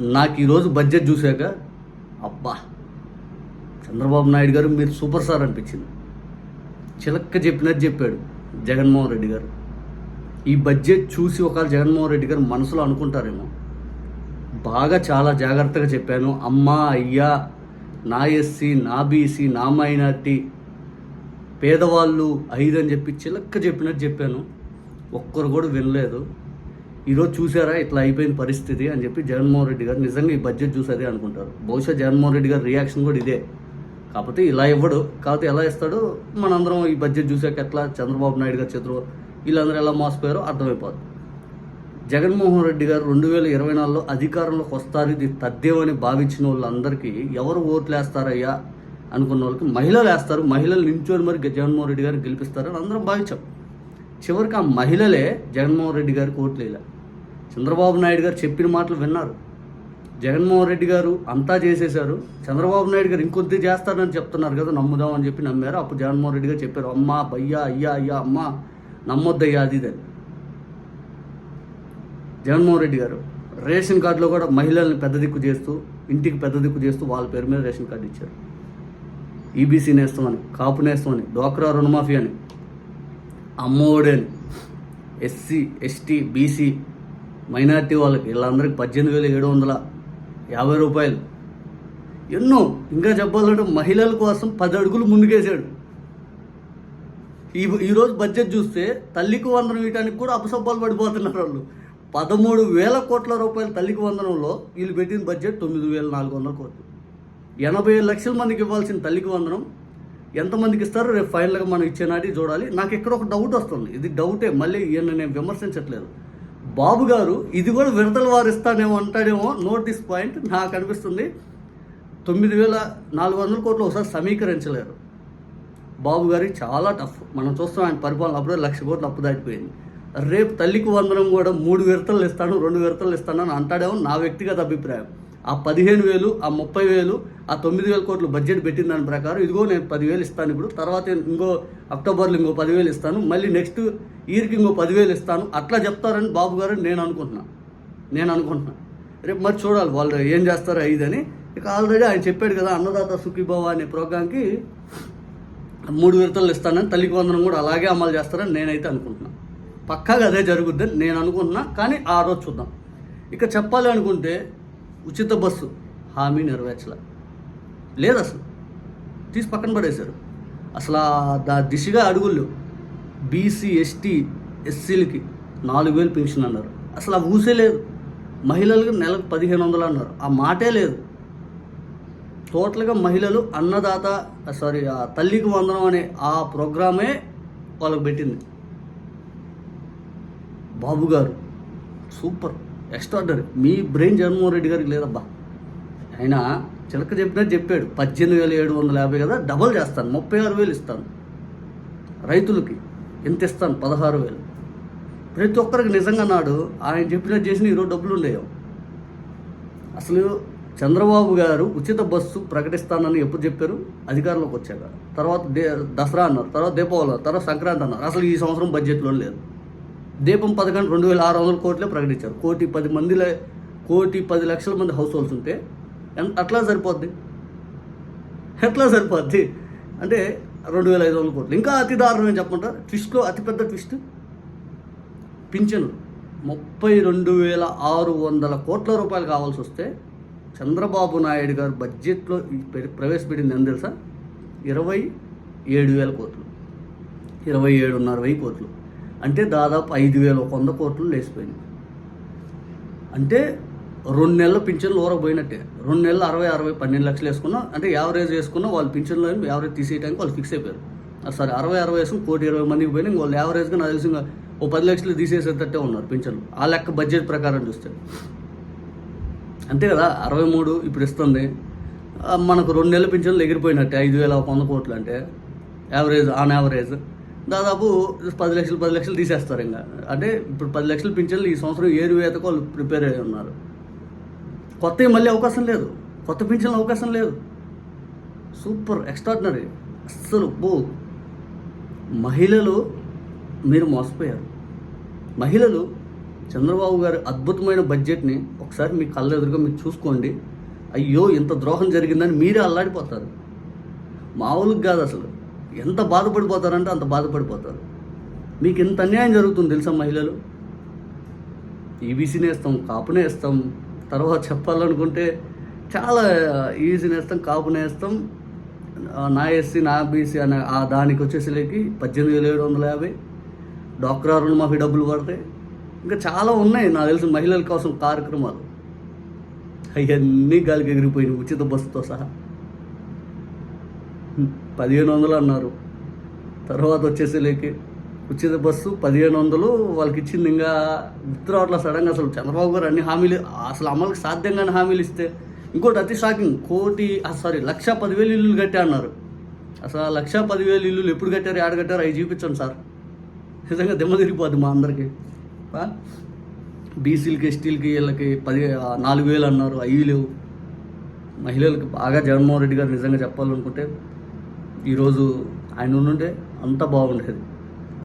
నాకు ఈరోజు బడ్జెట్ చూశాక అబ్బా చంద్రబాబు నాయుడు గారు మీరు సూపర్ స్టార్ అనిపించింది. చిలక్క చెప్పినట్టు చెప్పాడు జగన్మోహన్ రెడ్డి గారు. ఈ బడ్జెట్ చూసి ఒకవేళ జగన్మోహన్ రెడ్డి గారు మనసులో అనుకుంటారేమో. బాగా చాలా జాగ్రత్తగా చెప్పాను. అమ్మా అయ్యా నా ఎస్సీ నా బీసీ నా మైనార్టీ పేదవాళ్ళు ఐదు అని చెప్పి చిలక్క చెప్పినట్టు చెప్పాను. ఒక్కరు కూడా వినలేదు. ఈరోజు చూసారా? ఇట్లా అయిపోయిన పరిస్థితి అని చెప్పి జగన్మోహన్ రెడ్డి గారు నిజంగా ఈ బడ్జెట్ చూసేదే అనుకుంటారు. బహుశా జగన్మోహన్ రెడ్డి గారి రియాక్షన్ కూడా ఇదే. కాకపోతే ఇలా ఇవ్వడు. కాకపోతే ఎలా ఇస్తాడో మనందరం ఈ బడ్జెట్ చూసాక ఎట్లా చంద్రబాబు నాయుడు గారు చేతులు వీళ్ళందరూ ఎలా మోసపోయారో అర్థమైపోదు జగన్మోహన్ రెడ్డి గారు రెండు వేల ఇరవై నాలుగులో అధికారంలోకి వస్తారు. ఇది తద్దేవని భావించిన వాళ్ళందరికీ ఎవరు ఓట్లు వేస్తారయ్యా అనుకున్న వాళ్ళకి మహిళలు వేస్తారు. మహిళలు నించోని మరి జగన్మోహన్ రెడ్డి గారిని గెలిపిస్తారని అందరం భావించాం. చివరికి ఆ మహిళలే జగన్మోహన్ రెడ్డి గారికి ఓట్లు వేయలే. చంద్రబాబు నాయుడు గారు చెప్పిన మాటలు విన్నారు. జగన్మోహన్ రెడ్డి గారు అంతా చేసేశారు. చంద్రబాబు నాయుడు గారు ఇంకొద్ది చేస్తారని చెప్తున్నారు కదా నమ్ముదామని చెప్పి నమ్మారు. అప్పుడు జగన్మోహన్ రెడ్డి గారు చెప్పారు అమ్మా భయ్యా అయ్యా అయ్యా అమ్మా నమ్మొద్దయ్యా అది ఇది అని. జగన్మోహన్ రెడ్డి గారు రేషన్ కార్డులో కూడా మహిళల్ని పెద్ద దిక్కు చేస్తూ ఇంటికి పెద్ద దిక్కు చేస్తూ వాళ్ళ పేరు మీద రేషన్ కార్డు ఇచ్చారు. ఈబీసీ నేస్తామని కాపు నేస్తామని డోక్రా రుణమాఫీ అని. అమ్మఒడి అని. ఎస్సీ ఎస్టీ బీసీ మైనార్టీ వాళ్ళకి వీళ్ళందరికీ పద్దెనిమిది వేల ఏడు వందల యాభై రూపాయలు. ఎన్నో ఇంకా చెప్పాలంటే మహిళల కోసం పది అడుగులు ముందుకేశాడు. ఈ ఈరోజు బడ్జెట్ చూస్తే తల్లికి వందనం ఇవ్వడానికి కూడా అపసబ్బాలు పడిపోతున్నారు వాళ్ళు. పదమూడు వేల కోట్ల రూపాయల తల్లికి వందనంలో వీళ్ళు పెట్టిన బడ్జెట్ తొమ్మిది వేల నాలుగు వందల కోట్లు. ఎనభై ఏడు లక్షల మందికి ఇవ్వాల్సిన తల్లికి వందనం. ఎంతమందికి ఇస్తారో? రేపు ఫైనల్గా మనం ఇచ్చే నాటి చూడాలి. నాకు ఇక్కడ ఒక డౌట్ వస్తుంది. ఇది డౌటే. మళ్ళీ ఈయన నేను విమర్శించట్లేదు. బాబు గారు ఇది కూడా విడతల వారు ఇస్తానేమో అంటాడేమో నోట్ దిస్ పాయింట్ నాకు అనిపిస్తుంది. తొమ్మిది వేల నాలుగు వందల కోట్లు ఒకసారి సమీకరించలేరు. బాబు గారికి చాలా టఫ్. మనం చూస్తాం ఆయన పరిపాలన అప్పుడే లక్ష కోట్లు అప్పు దాటిపోయింది. రేపు తల్లికి వందనం కూడా మూడు విడతలు ఇస్తాను రెండు విడతలు ఇస్తాను అని అంటాడేమో నా వ్యక్తిగత అభిప్రాయం. ఆ పదిహేను వేలు ఆ ముప్పై వేలు ఆ తొమ్మిది వేల కోట్లు బడ్జెట్ పెట్టిన దాని ప్రకారం ఇదిగో నేను పదివేలు ఇస్తాను ఇప్పుడు తర్వాత ఇంకో అక్టోబర్లో ఇంకో పదివేలు ఇస్తాను మళ్ళీ నెక్స్ట్ ఇయర్కి ఇంకో పదివేలు ఇస్తాను అట్లా చెప్తారని బాబు గారు నేను అనుకుంటున్నాను నేను అనుకుంటున్నాను రేపు మరి చూడాలి వాళ్ళు ఏం చేస్తారో ఇదని. ఇక ఆల్రెడీ ఆయన చెప్పాడు కదా అన్నదాత సుఖీభావ అనే ప్రోగ్రాంకి మూడు విడతలు ఇస్తానని తల్లికి వందనం కూడా అలాగే అమలు చేస్తారని నేనైతే అనుకుంటున్నాను పక్కాగా అదే జరుగుద్దని నేను అనుకుంటున్నా కానీ ఆ రోజు చూద్దాం. ఇక చెప్పాలి అనుకుంటే ఉచిత బస్సు హామీ నెరవేర్చలే. లేదు అసలు. తీసి పక్కన పడేశారు. అసలు దా దిశగా అడుగులు. బీసీ ఎస్టీ ఎస్సీలకి నాలుగు వేలు పెన్షన్ అన్నారు. అసలు ఆ ఊసే లేదు. మహిళలకు నెలకు పదిహేను వందలు అన్నారు. ఆ మాటే లేదు. టోటల్గా మహిళలు అన్నదాత సారీ ఆ తల్లికి వందనం అనే ఆ ప్రోగ్రామే వాళ్ళకి పెట్టింది. Babu garu super extraordinary. మీ బ్రెయిన్ జగన్మోహన్ రెడ్డి గారికి లేదబ్బా. ఆయన చిలక చెప్పినట్టు చెప్పాడు. పద్దెనిమిది వేల ఏడు వందల యాభై కదా డబల్ చేస్తాను ముప్పై ఆరు వేలు ఇస్తాను రైతులకి. ఎంత ఇస్తాను? పదహారు వేలు. ప్రతి ఒక్కరికి నిజంగా నాడు ఆయన చెప్పినట్టు చేసిన ఈరోజు డబ్బులు ఉండేవి అసలు చంద్రబాబు గారు ఉచిత బస్సు ప్రకటిస్తానని ఎప్పుడు చెప్పారు? అధికారంలోకి వచ్చాక. తర్వాత దే దసరా అన్నారు తర్వాత దీపావళి తర్వాత సంక్రాంతి అన్నారు. అసలు ఈ సంవత్సరం బడ్జెట్లో లేదు. దీపం పథకాన్ని రెండు వేల ఆరు వందల కోట్లే ప్రకటించారు. కోటి పది మందిలే కోటి పది లక్షల మంది హౌస్ హోల్డ్స్ ఉంటే అట్లా సరిపోద్ది. ఎట్లా సరిపోద్ది? అంటే రెండు వేల ఐదు వందల కోట్లు. ఇంకా అతి దారుణం ఏం చెప్పమంటారు? ట్విస్ట్లో అతిపెద్ద ట్విస్ట్? పింఛను. ముప్పై రెండు వేల ఆరు వందల కోట్ల రూపాయలు కావాల్సి వస్తే చంద్రబాబు నాయుడు గారు బడ్జెట్లో ప్రవేశపెట్టింది ఎంత తెలుసా? ఇరవై ఏడు వేల కోట్లు. ఇరవై ఏడున్నర వెయ్యి కోట్లు. అంటే దాదాపు ఐదు వేల ఒక వంద కోట్లు లేచిపోయింది. అంటే రెండు నెలల పింఛన్లు ఊరకపోయినట్టే రెండు నెలలు అరవై అరవై పన్నెండు లక్షలు వేసుకున్నా అంటే యావరేజ్ వేసుకున్నా వాళ్ళు పింఛన్లో యావరేజ్ తీసేయడానికి వాళ్ళు ఫిక్స్ అయిపోయారు. సరే అరవై అరవై వేసుకుని కోటి ఇరవై మందికి పోయినా ఇంక వాళ్ళు యావరేజ్గా నాకు తెలిసి ఓ పది లక్షలు తీసేసేటట్టే ఉన్నారు పింఛన్లు. ఆ లెక్క బడ్జెట్ ప్రకారం చూస్తే. అంతే కదా అరవై మూడు ఇప్పుడు ఇస్తుంది. మనకు రెండు నెలల పింఛన్లు ఎగిరిపోయినట్టే ఐదు వేల ఒక వంద కోట్లు అంటే యావరేజ్ ఆన్ యావరేజ్. దాదాపు పది లక్షలు పది లక్షలు తీసేస్తారు ఇంకా. అంటే ఇప్పుడు పది లక్షల పింఛన్లు ఈ సంవత్సరం ఏరు వేతకు వాళ్ళు ప్రిపేర్ అయి ఉన్నారు. కొత్తవి మళ్ళీ అవకాశం లేదు. కొత్త పింఛన్లు అవకాశం లేదు. Super extraordinary. అస్సలు బో. మహిళలు మీరు మోసపోయారు. మహిళలు చంద్రబాబు గారి అద్భుతమైన బడ్జెట్ని ఒకసారి మీ కళ్ళ ఎదురుగా మీరు చూసుకోండి. అయ్యో ఇంత ద్రోహం జరిగిందని మీరే అల్లాడిపోతారు. మామూలుగా కాదు అసలు. ఎంత బాధపడిపోతారంటే అంత బాధపడిపోతారు. మీకు ఇంత అన్యాయం జరుగుతుంది తెలుసా మహిళలు? ఈబీసీనే ఇస్తాం కాపునే ఇస్తాం. తర్వాత చెప్పాలనుకుంటే చాలా ఈజీ నేస్తాం కాపు నేస్తాం. నా ఎస్సీ నా బీసీ అనే ఆ దానికి వచ్చేసరికి పద్దెనిమిది వేల ఏడు వందల యాభై. డాక్రా రుణమాఫీ డబ్బులు పడతాయి ఇంకా చాలా ఉన్నాయి. నాకు తెలిసిన మహిళల కోసం కార్యక్రమాలు. అవన్నీ గాలికి ఎగిరిపోయినాయి ఉచిత బస్సుతో సహా. పదిహేను వందలు అన్నారు. తర్వాత వచ్చేసరికి ఉచిత బస్సు పదిహేను వందలు. వాళ్ళకి ఇచ్చింది ఇంకా గుర్తురావట్ల సడన్గా అసలు చంద్రబాబు గారు అన్ని హామీలు అసలు అమలుకి సాధ్యంగానే హామీలు ఇస్తే. ఇంకోటి అతి షాకింగ్ కోటి సారీ లక్ష పదివేలు ఇల్లులు కట్టా అన్నారు. అసలు ఆ లక్ష పదివేలు ఇల్లులు ఎప్పుడు కట్టారు ఏడ కట్టారు అవి చూపించండి సార్. నిజంగా దిమ్మ తిరిగిపోద్ది మా అందరికి. బీసీలకి ఎస్టీలకి వీళ్ళకి పది నాలుగు వేలు అన్నారు అవి లేవు. మహిళలకు బాగా జగన్మోహన్ రెడ్డి గారు నిజంగా చెప్పాలనుకుంటే ఈరోజు ఆయన ఉండుంటే అంత బాగుండేది.